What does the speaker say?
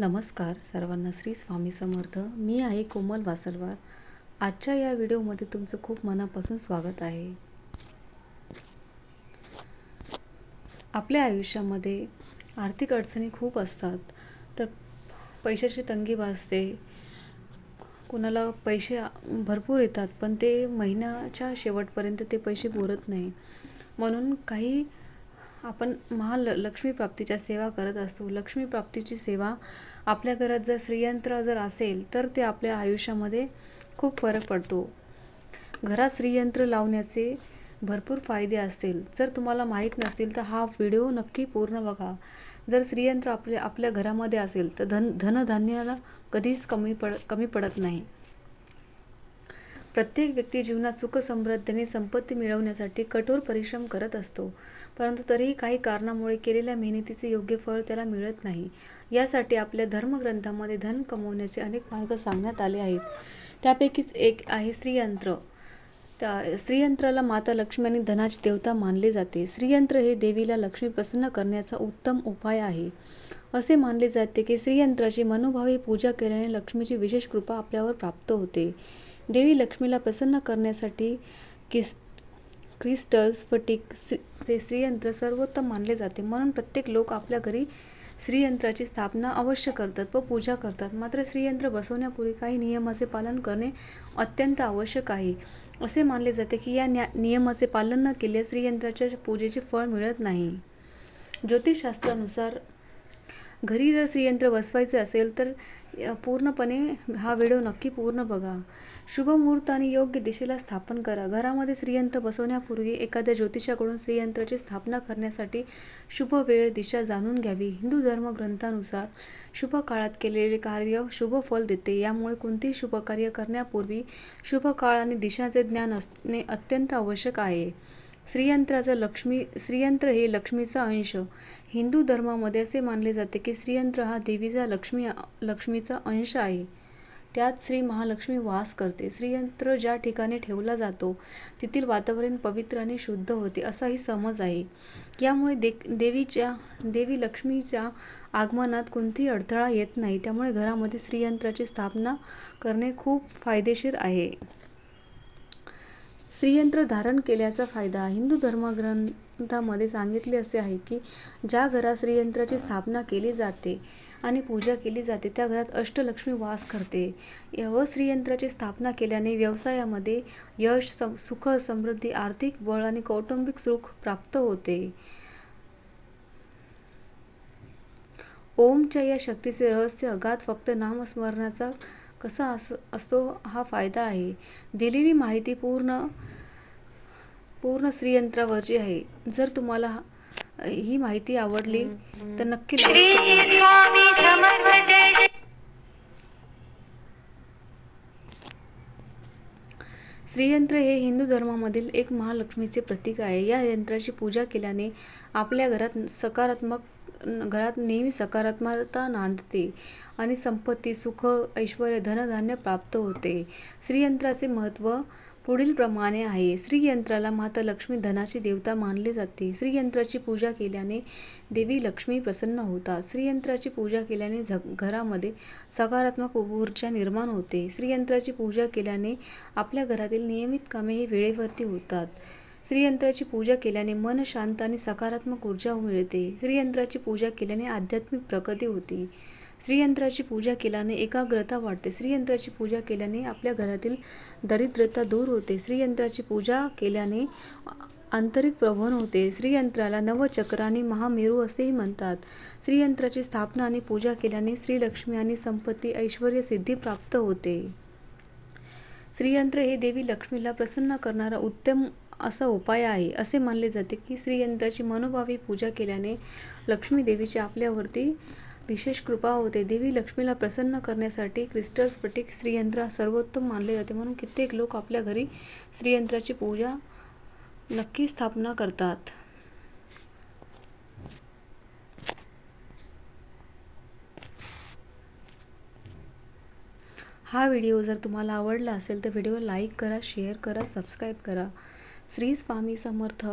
नमस्कार सर्वांना श्री स्वामी समर्थ. मी आहे कोमल वासलवार आजच्या या व्हिडिओमध्ये तुमचं खूप मनापासून स्वागत आहे. आपल्या आयुष्यामध्ये आर्थिक अडचणी खूप असतात. तर पैशाची तंगी भासते. कुणाला पैसे भरपूर येतात पण ते महिन्याच्या शेवटपर्यंत ते पैसे पुरत नाही. म्हणून काही आपण महाल लक्ष्मी प्राप्तीच्या सेवा करत असतो. लक्ष्मी प्राप्तीची सेवा आपल्या घरात जर श्रीयंत्र जर असेल तर ते आपल्या आयुष्यामध्ये खूप फरक पडतो. घरात श्रीयंत्र लावण्याचे भरपूर फायदे असतील. जर तुम्हाला माहीत नसतील तर हा व्हिडिओ नक्की पूर्ण बघा. जर श्रीयंत्र आपल्या आपल्या घरामध्ये असेल तर धन धनधान्याला कधीच कमी पड कमी पडत नाही. प्रत्येक व्यक्ती जीवनात सुख समृद्धीने संपत्ती मिळवण्यासाठी कठोर परिश्रम करत असतो. परंतु तरीही काही कारणामुळे केलेल्या मेहनतीचे योग्य फळ त्याला मिळत नाही. यासाठी आपल्या धर्मग्रंथामध्ये धन कमवण्याचे अनेक मार्ग सांगण्यात आले आहेत. त्यापैकीच एक आहे श्रीयंत्र. त्या श्रीयंत्राला माता लक्ष्मी आणि धनाची देवता मानले जाते. श्रीयंत्र हे देवीला लक्ष्मी प्रसन्न करण्याचा उत्तम उपाय आहे. असे मानले जाते की श्रीयंत्राची मनोभावे पूजा केल्याने लक्ष्मीची विशेष कृपा आपल्यावर प्राप्त होते. देवी लक्ष्मीला प्रसन्न करण्यासाठी किस क्रिस्टल स्फटिक चे श्रीयंत्र सर्वोत्तम मानले जाते. म्हणून प्रत्येक लोक आपल्या घरी श्रीयंत्राची स्थापना अवश्य करतात व पूजा करतात. मात्र श्रीयंत्र बसवण्यापूर्वी काही नियमाचे पालन करणे अत्यंत आवश्यक आहे. असे मानले जाते की या नियमाचे पालन न केल्यास श्रीयंत्राच्या पूजेचे फळ मिळत नाही. ज्योतिषशास्त्रानुसार घरी जर श्रीयंत्र बसवायचे असेल तर पूर्णपणे हा व्हिडिओ नक्की पूर्ण बघा. शुभ मुहूर्त आणि योग्य दिशेला स्थापन करा. घरामध्ये श्रीयंत्र बसवण्यापूर्वी एखाद्या ज्योतिषाकडून श्रीयंत्राची स्थापना करण्यासाठी शुभ वेळ दिशा जाणून घ्यावी. हिंदू धर्मग्रंथानुसार शुभ काळात केलेले कार्य शुभ फल देते. यामुळे कोणतेही शुभ कार्य करण्यापूर्वी शुभ काळ आणि दिशाचे ज्ञान असणे अत्यंत आवश्यक आहे. श्रीयंत्राचं लक्ष्मी श्रीयंत्र हे लक्ष्मीचा अंश. हिंदू धर्मामध्ये असे मानले जाते की श्रीयंत्र हा देवीचा लक्ष्मी लक्ष्मीचा अंश आहे. त्यात श्री महालक्ष्मी वास करते. श्रीयंत्र ज्या ठिकाणी ठेवला जातो तेथील वातावरण पवित्र आणि शुद्ध होते असाही समज आहे. यामुळे दे देवीच्या देवी लक्ष्मीच्या आगमनात कोणतीही अडथळा येत नाही. त्यामुळे घरामध्ये श्रीयंत्राची स्थापना करणे खूप फायदेशीर आहे. श्रीयंत्र धारण केल्याचा फायदा हिंदू धर्मग्रंथामध्ये सांगितले असे आहे की ज्या घरात श्रीयंत्राची स्थापना केली जाते आणि पूजा केली जाते त्या घरात अष्टलक्ष्मी वास करते. व श्रीयंत्राची स्थापना केल्याने व्यवसायामध्ये यश सम सुख समृद्धी आर्थिक बळ आणि कौटुंबिक सुख प्राप्त होते. ओमच्या या शक्तीचे रहस्य अगाध फक्त नामस्मरणाचा कसा अस असतो हा फायदा आहे. दिलेली माहिती पूर्ण पूर्ण श्रीयंत्रावरची आहे. जर तुम्हाला ही माहिती आवडली तर नक्की श्रीयंत्र हे हिंदू धर्मामधील एक महालक्ष्मीचे प्रतीक आहे. या यंत्राची पूजा केल्याने आपल्या घरात सकारात्मक घरात नेहमी सकारात्मकता नांदते आणि संपत्ती सुख ऐश्वर धनधान्य प्राप्त होते. श्रीयंत्राचे महत्त्व पुढील प्रमाणे आहे. श्रीयंत्राला माता लक्ष्मी धनाची देवता मानले जाते. श्रीयंत्राची पूजा केल्याने देवी लक्ष्मी प्रसन्न होतात. श्रीयंत्राची पूजा केल्याने घरामध्ये सकारात्मक ऊर्जा निर्माण होते. श्रीयंत्राची पूजा केल्याने आपल्या घरातील नियमित कामे ही वेळेवरती होतात. श्रीयंत्राची पूजा केल्याने मन शांत आणि सकारात्मक ऊर्जा मिळते. श्रीयंत्राची पूजा केल्याने आध्यात्मिक प्रगती होते. श्रीयंत्राची पूजा केल्याने एकाग्रता वाढते. श्रीयंत्राची पूजा केल्याने आपल्या घरातील दरिद्रता दूर होते. श्रीयंत्राची पूजा केल्याने आंतरिक प्रवहन होते. श्रीयंत्राला नवचक्र आणि महामेरू असेही म्हणतात. श्रीयंत्राची स्थापना आणि पूजा केल्याने श्रीलक्ष्मी आणि संपत्ती ऐश्वर सिद्धी प्राप्त होते. श्रीयंत्र हे देवी लक्ष्मीला प्रसन्न करणारा उत्तम असा उपाय आहे असे मानले जाते की श्रीयंत्राची मनोभावी पूजा केल्याने लक्ष्मी देवीची आपल्यावरती विशेष कृपा होते. देवी लक्ष्मीला प्रसन्न करण्यासाठी क्रिस्टल स्फटिक श्रीयंत्र सर्वोत्तम मानले जाते. म्हणून कित्येक लोक आपल्या घरी श्रीयंत्राची पूजा नक्की स्थापना करतात. हा व्हिडिओ जर तुम्हाला आवडला असेल तर व्हिडिओ लाईक करा शेअर करा सबस्क्राईब करा. श्री स्वामी समर्थ.